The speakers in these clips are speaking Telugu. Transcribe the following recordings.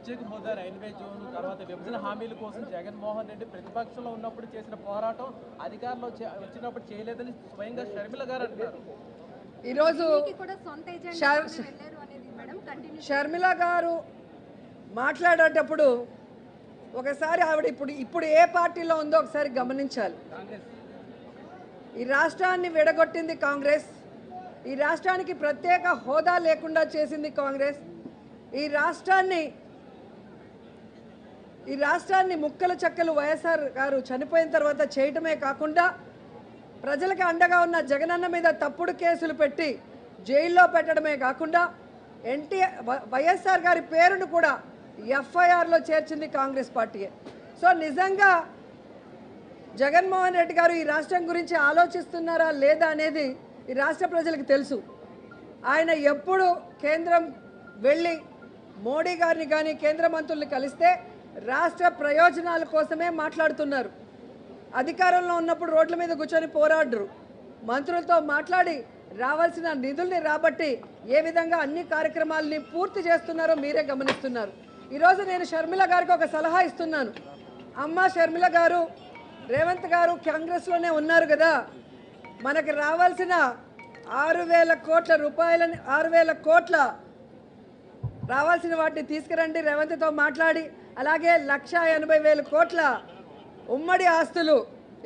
ప్రత్యేక హోదా రైల్వే జోన్ తర్వాత విభజన హామీల కోసం జగన్మోహన్ రెడ్డి ప్రతిపక్షంలో ఉన్నప్పుడు చేసిన పోరాటం అధికారంలో వచ్చినప్పుడు చేయలేదని స్వయంగా షర్మిల గారు అంటారు ఈరోజు షర్మిల గారు మాట్లాడేటప్పుడు ఒకసారి ఆవిడ ఇప్పుడు ఇప్పుడు ఏ పార్టీలో ఉందో ఒకసారి గమనించాలి. ఈ రాష్ట్రాన్ని విడగొట్టింది కాంగ్రెస్. ఈ రాష్ట్రానికి ప్రత్యేక హోదా లేకుండా చేసింది కాంగ్రెస్. ఈ రాష్ట్రాన్ని ఈ రాష్ట్రాన్ని ముక్కల చెక్కలు వైఎస్ఆర్ గారు చనిపోయిన తర్వాత చేయటమే కాకుండా ప్రజలకు అండగా ఉన్న జగనన్న మీద తప్పుడు కేసులు పెట్టి జైల్లో పెట్టడమే కాకుండా ఎన్టీఆర్ వైఎస్ఆర్ గారి పేరును కూడా ఎఫ్ఐఆర్లో చేర్చింది కాంగ్రెస్ పార్టీయే. సో నిజంగా జగన్మోహన్ రెడ్డి గారు ఈ రాష్ట్రం గురించి ఆలోచిస్తున్నారా లేదా అనేది ఈ రాష్ట్ర ప్రజలకు తెలుసు. ఆయన ఎప్పుడు కేంద్రం వెళ్ళి మోడీ గారిని కానీ కేంద్ర మంత్రుల్ని కలిస్తే రాష్ట్ర ప్రయోజనాల కోసమే మాట్లాడుతున్నారు. అధికారంలో ఉన్నప్పుడు రోడ్ల మీద కూర్చొని పోరాడరు. మంత్రులతో మాట్లాడి రావాల్సిన నిధుల్ని రాబట్టి ఏ విధంగా అన్ని కార్యక్రమాలని పూర్తి చేస్తున్నారో మీరే గమనిస్తున్నారు. ఈరోజు నేను షర్మిల గారికి ఒక సలహా ఇస్తున్నాను. అమ్మ షర్మిల గారు రేవంత్ గారు కాంగ్రెస్లోనే ఉన్నారు కదా. మనకి రావాల్సిన ఆరు వేల కోట్ల రూపాయలని ఆరు వేల కోట్ల రావాల్సిన వాటిని తీసుకురండి. రేవంత్తో మాట్లాడి అలాగే లక్ష ఎనభై వేల కోట్ల ఉమ్మడి ఆస్తులు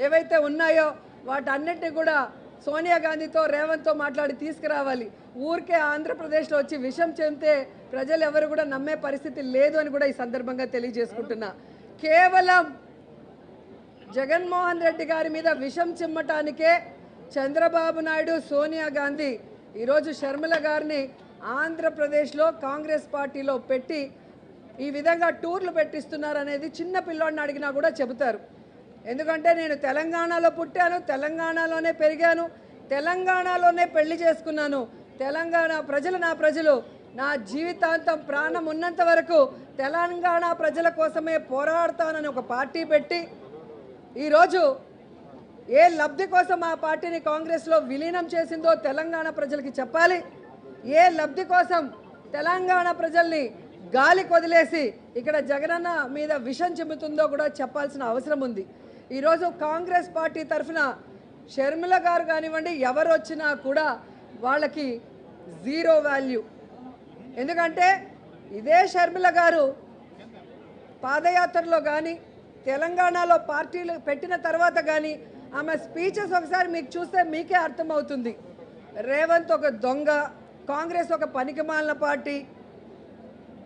ఏవైతే ఉన్నాయో వాటన్నిటిని కూడా సోనియా గాంధీతో రేవంత్తో మాట్లాడి తీసుకురావాలి. ఊరికే ఆంధ్రప్రదేశ్లో వచ్చి విషం చెందితే ప్రజలు ఎవరు కూడా నమ్మే పరిస్థితి లేదు అని కూడా ఈ సందర్భంగా తెలియజేసుకుంటున్నా. కేవలం జగన్మోహన్ రెడ్డి గారి మీద విషం చిమ్మటానికే చంద్రబాబు నాయుడు సోనియా గాంధీ ఈరోజు షర్మిల గారిని ఆంధ్రప్రదేశ్లో కాంగ్రెస్ పార్టీలో పెట్టి ఈ విధంగా టూర్లు పెట్టిస్తున్నారు అనేది చిన్న పిల్లోడిని అడిగినా కూడా చెబుతారు. ఎందుకంటే నేను తెలంగాణలో పుట్టాను తెలంగాణలోనే పెరిగాను తెలంగాణలోనే పెళ్ళి చేసుకున్నాను. తెలంగాణ ప్రజలు నా ప్రజలు. నా జీవితాంతం ప్రాణం ఉన్నంత వరకు తెలంగాణ ప్రజల కోసమే పోరాడతానని ఒక పార్టీ పెట్టి ఈరోజు ఏ లబ్ధి కోసం ఆ పార్టీని కాంగ్రెస్లో విలీనం చేసిందో తెలంగాణ ప్రజలకి చెప్పాలి. ఏ లబ్ధి కోసం తెలంగాణ ప్రజల్ని గాలి కొదిలేసి ఇక్కడ జగనన్న మీద విషం చెబుతుందో కూడా చెప్పాల్సిన అవసరం ఉంది. ఈరోజు కాంగ్రెస్ పార్టీ తరఫున షర్మిల గారు కానివ్వండి ఎవరు వచ్చినా కూడా వాళ్ళకి జీరో వాల్యూ. ఎందుకంటే ఇదే షర్మిల గారు పాదయాత్రలో కానీ తెలంగాణలో పార్టీలు పెట్టిన తర్వాత కానీ ఆమె స్పీచెస్ ఒకసారి మీకు చూస్తే మీకే అర్థమవుతుంది. రేవంత్ ఒక దొంగ కాంగ్రెస్ ఒక పనికిమాలిన పార్టీ.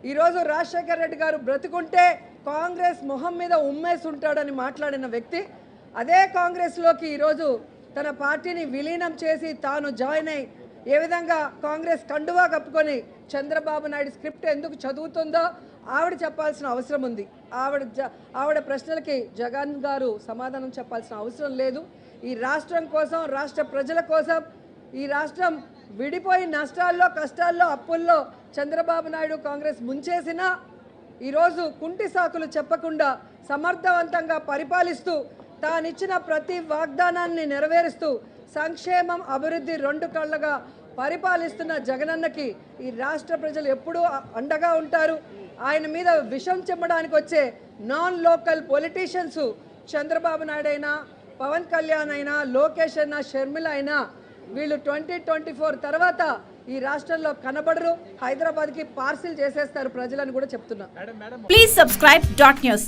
ఈరోజు రాజశేఖర్ రెడ్డి గారు బ్రతుకుంటే కాంగ్రెస్ మొహం మీద ఉమ్మేసి ఉంటాడని మాట్లాడిన వ్యక్తి. అదే కాంగ్రెస్లోకి ఈరోజు తన పార్టీని విలీనం చేసి తాను జాయిన్ అయి ఏ విధంగా కాంగ్రెస్ కండువా కప్పుకొని చంద్రబాబు నాయుడు స్క్రిప్ట్ ఎందుకు చదువుతుందో ఆవిడ చెప్పాల్సిన అవసరం ఉంది. ఆవిడ జ- ఆవిడ ప్రశ్నలకి జగన్ గారు సమాధానం చెప్పాల్సిన అవసరం లేదు. ఈ రాష్ట్రం కోసం రాష్ట్ర ప్రజల కోసం ఈ రాష్ట్రం విడిపోయి నష్టాల్లో కష్టాల్లో అప్పుల్లో చంద్రబాబు నాయుడు కాంగ్రెస్ ముంచేసినా ఈరోజు కుంటి సాకులు చెప్పకుండా సమర్థవంతంగా పరిపాలిస్తూ తానిచ్చిన ప్రతి వాగ్దానాన్ని నెరవేరుస్తూ సంక్షేమం అభివృద్ధి రెండు కళ్ళగా పరిపాలిస్తున్న జగనన్నకి ఈ రాష్ట్ర ప్రజలు ఎప్పుడూ అండగా ఉంటారు. ఆయన మీద విషం చెమ్మడానికి వచ్చే non local politicians Chandrababu Naidu అయినా పవన్ కళ్యాణ్ అయినా లోకేష్ అయినా షర్మిల అయినా వీళ్ళు ట్వంటీ ట్వంటీ ఫోర్ తర్వాత ఈ రాష్ట్రంలో కనబడరు హైదరాబాద్కి పార్సిల్ చేసేస్తారు ప్రజలని కూడా చెప్తున్నా ప్లీజ్ సబ్స్క్రైబ్ డాట్ న్యూస్.